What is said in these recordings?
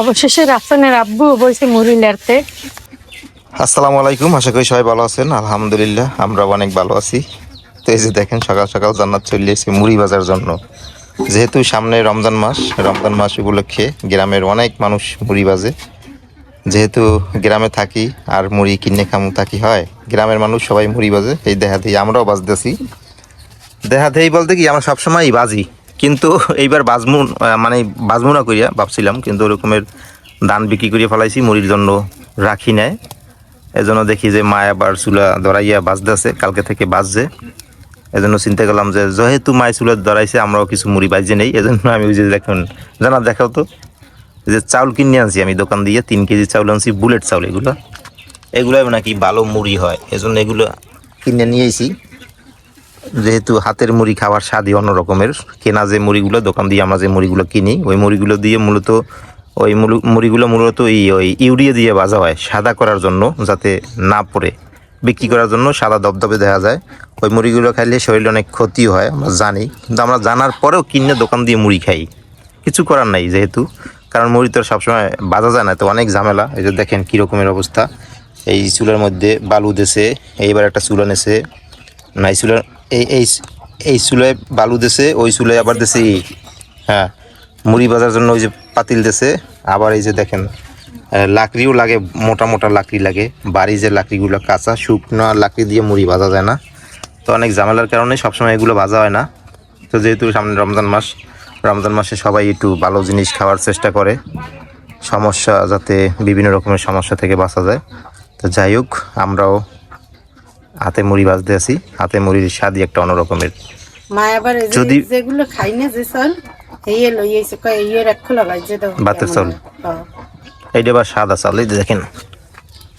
অবশেষে রাফসানের আব্বু বইছে মুড়ি লেরতে আসসালামু আলাইকুম, আশা করি সবাই ভালো আছেন। আলহামদুলিল্লাহ আমরা অনেক ভালো আছি। তো এই যে দেখেন, সকাল সকাল জান্নাত চলে এসেছে মুড়ি বাজার জন্য। যেহেতু সামনে রমজান মাস রমজান মাস উপলক্ষে গ্রামের অনেক মানুষ মুড়ি বাজে যেহেতু গ্রামে থাকি আর মুড়ি কিনে খামু থাকি হয়, গ্রামের মানুষ সবাই মুড়ি বাজে এই দেখা দিয়ে আমরাও বাজতেছি দেখা দেই বলতে কি, আমরা সবসময়ই বাজি কিন্তু এইবার বাজমু মানে বাজমু না করিয়া ভাবছিলাম, কিন্তু ওরকমের ধান বিক্রি করিয়া ফেলাইছি, মুড়ির জন্য রাখি নেয় এজন্য দেখি যে মা আবার চুলা ধরাইয়া বাজতেছে, কালকে থেকে বাজছে। এজন্য চিন্তা করলাম যে যেহেতু মায় চুলা ধরাইছে, আমরাও কিছু মুড়ি বাজছে নেই, এজন্য আমি ওই যে দেখুন, জানা দেখাও তো, যে চাউল কিনে আনছি আমি দোকান দিয়ে, তিন কেজি চাউল আনছি, বুলেট চাউল এগুলো। এগুলো নাকি ভালো মুড়ি হয়, এজন্য এগুলো কিনে নিয়েছি যেহেতু হাতের মুড়ি খাওয়ার স্বাদই অন্য রকমের কেনা যে মুড়িগুলো, দোকান দিয়ে আমরা যে মুড়িগুলো কিনি, ওই মুড়িগুলো দিয়ে মূলত, ওই মুড়ি- মুড়িগুলো মূলত এই, ওই ইউরিয়া দিয়ে ভাজা হয় সাদা করার জন্য, যাতে না পড়ে। বিক্রি করার জন্য সাদা দবদবে দেখা যায়। ওই মুড়িগুলো খাইলে শরীরে অনেক ক্ষতি হয়, আমরা জানি। কিন্তু আমরা জানার পরেও কিনে দোকান দিয়ে মুড়ি খাই। কিছু করার নাই যেহেতু, কারণ মুড়ি তো সবসময় বাজা যায় না, তো অনেক ঝামেলা। এই যে দেখেন কী রকমের অবস্থা। এই চুলার মধ্যে বালু দেছে, এইবার একটা চুলা নেছে। নাই চুলার এই এই এই চুলায় বালু দেছে, ওই চুলায় আবার ই। হ্যাঁ মুড়ি বাজার জন্য ওই যে পাতিল দেছে, আবার এই যে দেখেন লাকড়িও লাগে, মোটা মোটা লাকড়ি লাগে, বাড়ি যে লাকড়িগুলো কাঁচা, শুকনো লাকড়ি দিয়ে মুড়ি ভাজা যায় না তো অনেক ঝামেলার কারণে সবসময় এগুলো ভাজা হয় না তো যেহেতু সামনে রমজান মাস, রমজান মাসে সবাই একটু ভালো জিনিস খাওয়ার চেষ্টা করে, সমস্যা যাতে বিভিন্ন রকমের সমস্যা থেকে বাঁচা যায় তো যাই হোক, আমরাও হাতে মুড়ি ভাজতে আছি। হাতে মুড়ির স্বাদই একটা অন্যরকমের। মা আবার যদি- যেগুলো খাই না যে চাল এই লই কয় এই এক খোলা বাজে দাও। ভাতের চাউল? এইটা আবার সাদা চাল এই যে দেখেন।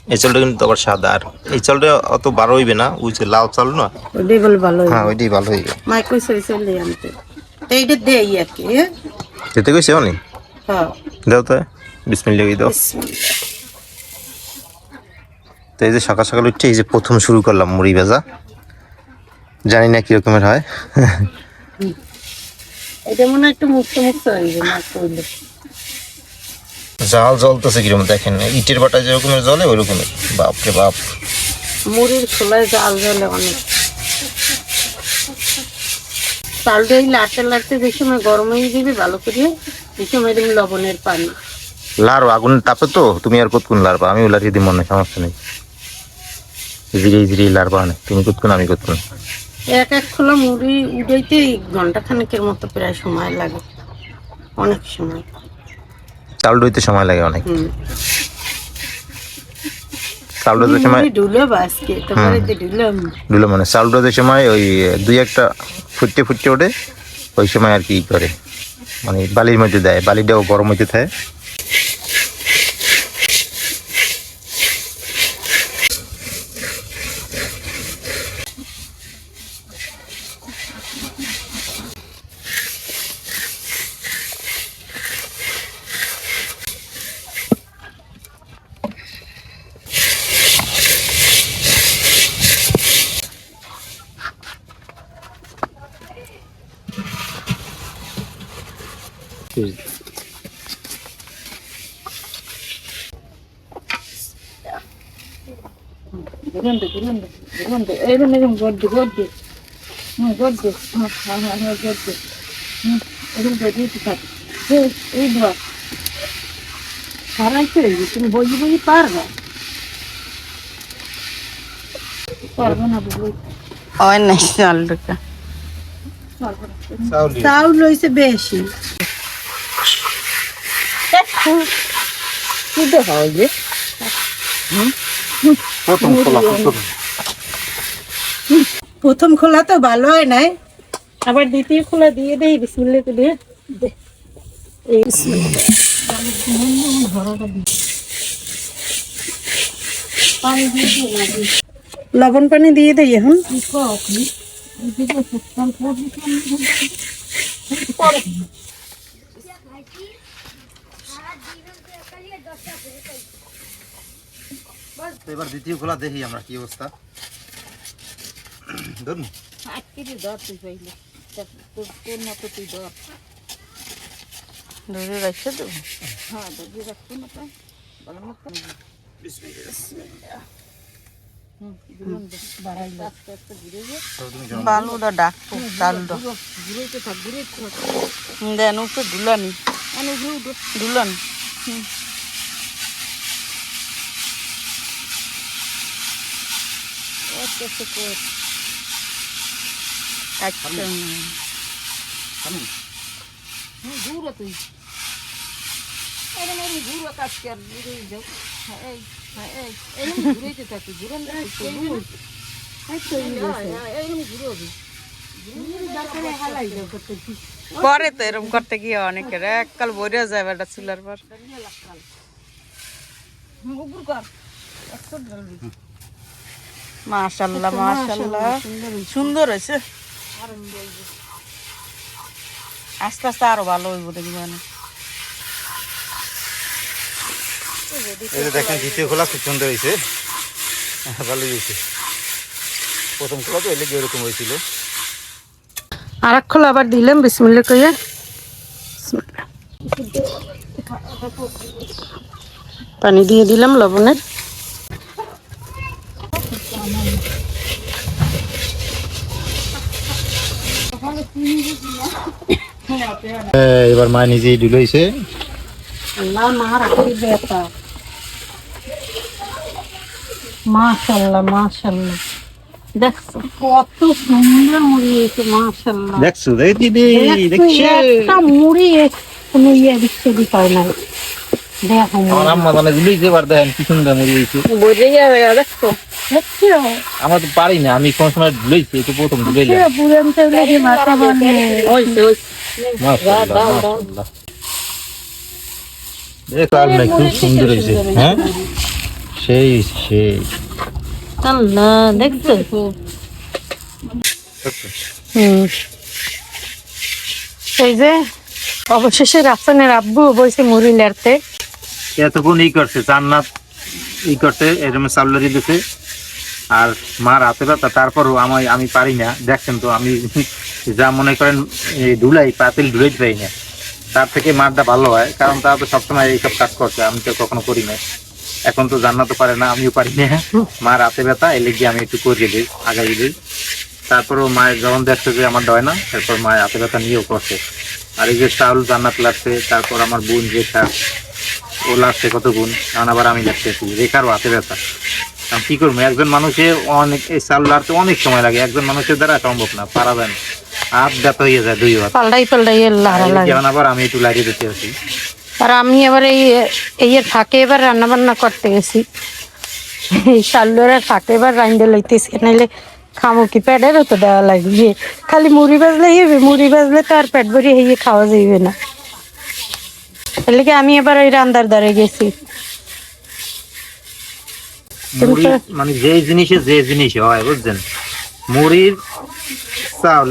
এই চালটা কিন্তু আবার সাদা আর এই চালটা অত বারো হইবে না ওই যে লাল চাল না? বলে ভালো হ্যাঁ ওইটাই ভালো হইবে। মা কইছে ওই চাল দিয়ে আনতে। তো এইটা দেই আর কি হ্যাঁ? যেতে কইছে অনি? হ্যাঁ। দাও তো বিসমিল্লাহ দাও। বিসমিল্লাহ। তো এই যে সকাল সকাল উঠে এই যে প্রথম শুরু করলাম মুড়ি ভাজা। জানি না কিরকমের হয়। এটা মনে হয় একটু মুক্ত মুক্ত হয়ে যাবে জাল জ্বলতেছে কীরকম দেখেন? ইটের বাটা যেরকমের জলে ওই রকমের বাপরে বাপ। মুড়ির খোলায় জাল জ্বলে অনেক। চালটা এই লাটতে লাটতে যে সময় গরম হয়ে যাবে ভালো করে এই সময় তুমি লবণের পানি। লার আগুনের তাপে তো? তুমি আর কতক্ষণ লারবা আমি লারিয়ে দিই মনে সমস্যা নেই। ধীরে ধীরে লারবা না তুমি আমি এক এক খোলা মুড়ি উঠাইতে ঘণ্টা খানেকের মতো প্রায় সময় লাগে। অনেক সময়। চাল ডইতে সময় লাগে অনেক। চাল সময় ডুলো মানে চাল ডইতে সময় ওই দুই একটা ফুটতে ফুটতে ওঠে ওই সময় আর কি করে। মানে বালির মধ্যে দেয় বালিটাও গরম হইতে থাকে। ঘুরন্দ ঘুরন্দ ঘুরন্দ এরকম এরকম গদ্দ গদ্দ হুম গদ্দ হ্যাঁ হ্যাঁ হ্যাঁ হ্যাঁ গদ্দ হুম এরকম গদ্দ দিতে থাক এই ধর হারাইতে তুমি বই বই পারবে? পারবে না বুঝলি হয় না চাল টাকা চাউল হয়েছে বেশি। কি দেখা হয় যে প্রথম খোলা তো ভালো হয় নাই। আবার দ্বিতীয় খোলা দিয়ে দেই বিসমিল্লাহ করে দে। লবণ পানি দিয়ে দেই এখন। এবার দ্বিতীয় খোলা দেখি আমরা কি অবস্থা। ধরুন। আজকে ধর তুই পাইলে। তোর মতো তুই ধর ধরে রাখছে তো হ্যাঁ দর্জি রাখতো না তাই ভালো মতো হুম দিলাম দে বাড়াইলে আস্তে আস্তে ঘুরে যে বালুটা ডাকবো চালটা ঘুরেতে থাক ঘুরেতে থাক দেন উপরে দুলানি আমি ঘুরে উঠো দুলান আস্তে আস্তে কর আচ্ছা হুম ঘুরে তুই এরম এরম ঘুরে কাজ কর ঘুরে যাও হ্যাঁ এই হ্যাঁ এই এরম এরম তো এরকম করতে গিয়ে অনেকের এককাল বইরে যায় বেটা চুলার পর কর মাশাল্লাহ মাশাল্লাহ সুন্দর হয়েছে। আস্তে আস্তে আরও ভালো হইব দেখি মানে দেখেন দ্বিতীয় খোলা খুব সুন্দর হয়েছে। ভালোই হয়েছে। প্রথম খোলা তো এলে এরকম হয়েছিল। আর এক খোলা আবার দিলাম বিসমিল্লা কইয়া। পানি দিয়ে দিলাম লবণের। এবার মা নিজেই ডুলাইছে আল্লাহ মা রাখি বেটা মাশাল্লাহ মাশাল্লাহ। দেখছ কত সুন্দর মুড়ি হয়েছে দেখছ দিদি দেখছ, একটা মুড়ি কোনো ইয়ে দিচ্ছে দি পায় না দেখো আমার আম্মা মানে দেখেন কি সুন্দর মুড়ি হয়েছে। আমরা তো পারি না আমি কোন সময় ডুলাইছি একটু প্রথম দেখ আর না খুব সুন্দর হয়েছে হ্যাঁ? সেই সেই। আল্লাহ দেখছ? এই যে অবশেষে রাফসানের আব্বু বলছে মুড়ি লেরতে। এতক্ষণ ই করছে, জান্নাত ই করছে এরকম সাল্লারি দিছে। আর মার হাতে ব্যথা, তারপরও আমি আমি পারি না। দেখছেন তো, আমি যা মনে করেন ধুলাই, পাতিল ধুলাই পাই না। তার থেকে মারটা ভালো হয়, কারণ তারা তো সবসময় এইসব কাজ করছে, আমি তো কখনো করি না এখন তো জান্নাতও পারে না, আমিও পারি না। মার হাতে ব্যথা এলে গিয়ে আমি একটু করিয়ে দিই, আগাই দিই। তারপরেও মায়ের যখন দেখছে যে আমার হয় না তারপর মায়ের হাতে ব্যথা নিয়েও করছে। আর এই যে চাউল জান্নাত লাগছে, তারপর আমার বোন যে ও লাগছে কত গুণ? কারণ আবার আমি লাগতেছি রেখারও হাতে ব্যথা। কারণ কি করব? একজন মানুষের অনেক এই চাল লাড়তে অনেক সময় লাগে। একজন মানুষের দ্বারা সম্ভব না পারা যায় না। হাত ব্যথা হয়ে যায় দুই হাত। পাল্টাই পাল্টাই যেমন আবার আমি একটু লাগিয়ে দিতে আছি আর আমি এবার এই এই ফাঁকে এবার রান্না বান্না করতে গেছি। এই শাল্লোরের ফাঁকে এবার রাইন্দে লইতেছি। নাইলে খামো কি? পেটেরও তো দেওয়া লাগবে। খালি মুড়ি বাজলে হইবে। মুড়ি বাজলে তো আর পেট ভরি হইয়ে খাওয়া যাইবে না। এর আমি এবার ওই রান্দার দ্বারে গেছি। মানে যে জিনিসে যে জিনিস হয় বুঝছেন? মুড়ির চাল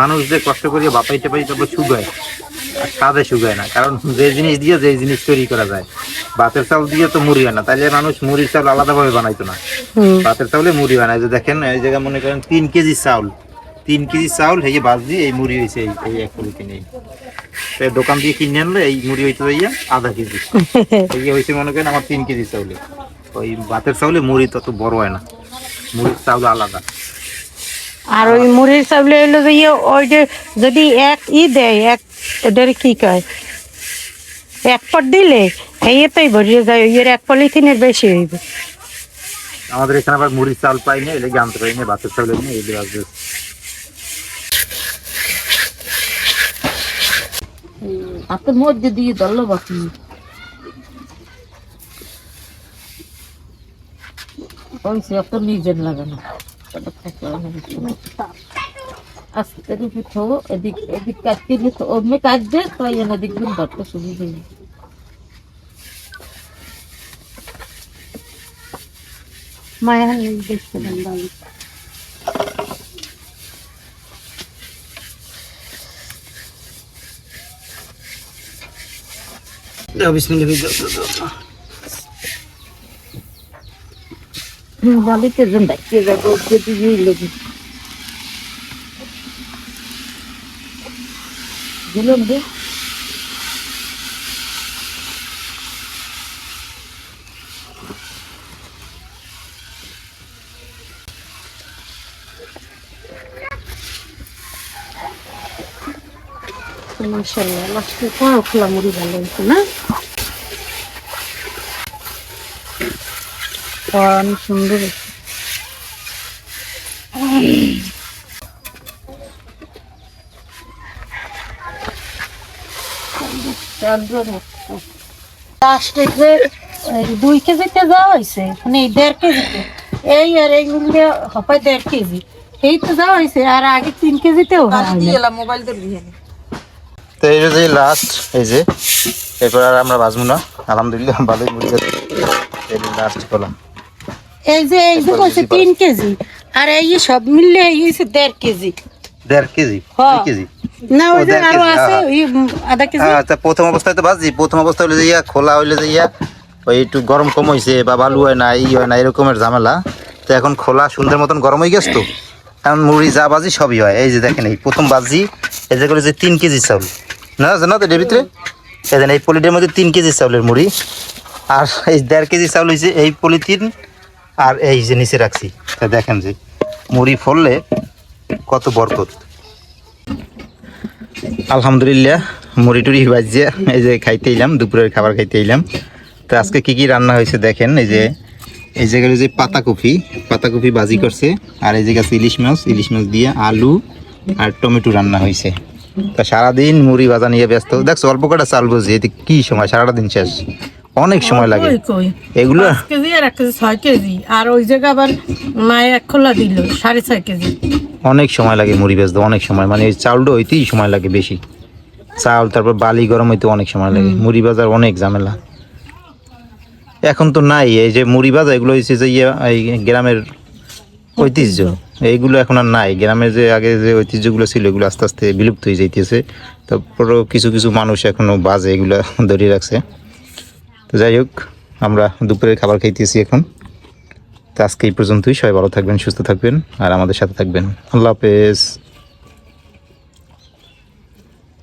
মানুষ যে কষ্ট করে বাপাইতে পারি তারপর শুকায় আর সাদে শুকায় না। কারণ যে জিনিস দিয়ে যে জিনিস তৈরি করা যায় ভাতের চাল দিয়ে তো মুড়ি হয় না। তাইলে মানুষ মুড়ির চাল আলাদাভাবে বানাইতো না। ভাতের চাউলে মুড়ি বানায়। যে দেখেন এই জায়গায় মনে করেন তিন কেজি চাউল। তিন কেজি চাউল এই যে বাজ দিয়ে এই মুড়ি হয়েছে এই এক কেজি কিনে। তো এই দোকান দিয়ে কিনে আনলে এই মুড়ি হইতে যাইয়া আধা কেজি। এই হয়েছে মনে করেন আমার তিন কেজি চাউলে। ওই ভাতের চাউলে মুড়ি তত বড় হয় না। মুড়ির চাউল আলাদা। আর ওই মুড়ির চাউলে হইল যে ইয়ে ওই যে যদি এক ই দেয় এক ওদের কি কয়? এক পট দিলে এই এতেই ভরিয়ে যায় এর এক পলিথিনের বেশি হইবে। আমাদের এখানে আবার মুড়ির চাউল পাই না এলে আনতে পারি না ভাতের চাউলে নিয়ে এলে হাতের মধ্যে দিয়ে ধরলো বাকি ওইসে অত নিজের লাগে না আস্তে রূপে থো এদিক এদিক কাটতে দিয়ে তো ওমে কাটবে তো এনে। মায়া দাঁড়িয়ে হুম, বালিতে জন ডাকিয়ে যাব যদি দিয়ে লেগে দিলাম মাশাল্লাহ লাস্টে কড়া খোলা মুড়ি ভালো হয়েছে, না? সুন্দর এই দুই কেজিতে যাওয়া হয়েছে মানে এই দেড় কেজিতে, এই আর এইগুলো হপায় দেড় কেজি, এই তো যাওয়া হয়েছে, আর আগে তিন কেজিতেও মোবাইল ধরবি তো এই যে লাস্ট এই যে এরপর আর আমরা বাজবো না। আলহামদুলিল্লাহ ভালোই গেছে। এই লাস্ট কলা এই যে এই যে কইছে তিন কেজি। আর এই সব মিললে এই হয়েছে দেড় কেজি। দেড় কেজি? হ্যাঁ। দুই কেজি? না ওই যে আরও আছে। ওই আধা কেজি। তা প্রথম অবস্থায় তো বাজি প্রথম অবস্থা হলে যে ইয়া খোলা হইলে যে ইয়া ওই একটু গরম কম হয়েছে বা বালু হয় না ই হয় না এরকমের ঝামেলা। তো এখন খোলা সুন্দর মতন গরম হয়ে গেছে তো? এখন মুড়ি, যা বাজি সবই হয়। এই যে দেখেন, এই প্রথম বাজি, এই যে করে যে তিন কেজি চাউল। না জানো তো এটার ভিতরে? এই পলিটির মধ্যে তিন কেজি চাউলের মুড়ি। আর এই দেড় কেজি চাউল হয়েছে এই পলিথিন, আর এই যে নিচে রাখছি। তা দেখেন যে, মুড়ি ফললে কত বরকত। আলহামদুলিল্লাহ, মুড়ি টুড়ি বাজিয়ে এই যে খাইতে এলাম, দুপুরের খাবার খাইতে এলাম। তো আজকে কি কি রান্না হয়েছে দেখেন, এই যে এই জায়গায় যে পাতাকপি পাতাকপি বাজি করছে আর এই জায়গায় আছে ইলিশ মাছ ইলিশ মাছ দিয়ে আলু আর টমেটো রান্না হয়েছে। তা সারাদিন মুড়ি ভাজা নিয়ে ব্যস্ত। দেখছ অল্প কটা চাল বুঝি এতে কি সময়? সারাটা দিন শেষ। অনেক সময় লাগে। এগুলো কেজি আর এক কেজি ছয় কেজি। আর ওই জায়গা আবার মায়ে এক খোলা দিল সাড়ে ছয় কেজি। অনেক সময় লাগে মুড়ি বেচতে অনেক সময়। মানে চাউলটা হইতেই সময় লাগে বেশি। চাউল তারপর বালি গরম হইতে অনেক সময় লাগে। মুড়ি বাজার অনেক ঝামেলা। এখন তো নাই, এই যে মুড়ি বাজার এগুলো হচ্ছে যে ইয়ে এই গ্রামের ঐতিহ্য। এইগুলো এখন আর নাই। গ্রামের যে আগে যে ঐতিহ্যগুলো ছিল, এগুলো আস্তে আস্তে বিলুপ্ত হয়ে যাইতেছে। তারপরও কিছু কিছু মানুষ এখনও বাজে এগুলো ধরে রাখছে। তো যাই হোক, আমরা দুপুরের খাবার খাইতেছি এখন। তো আজকে এই পর্যন্তই। সবাই ভালো থাকবেন, সুস্থ থাকবেন, আর আমাদের সাথে থাকবেন। আল্লাহ হাফেজ।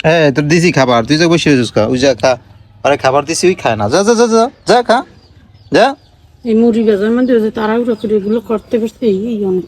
হ্যাঁ তোর দিছি খাবার। তুই যা বসে খা ওই যা খা। আরে খাবার দিছি, ওই খায় না। যা যা যা যা যা, খা। যা। এই মুড়ি বাজার মধ্যে তাড়াহুড়ো করে এগুলো করতে করতে এই অনেক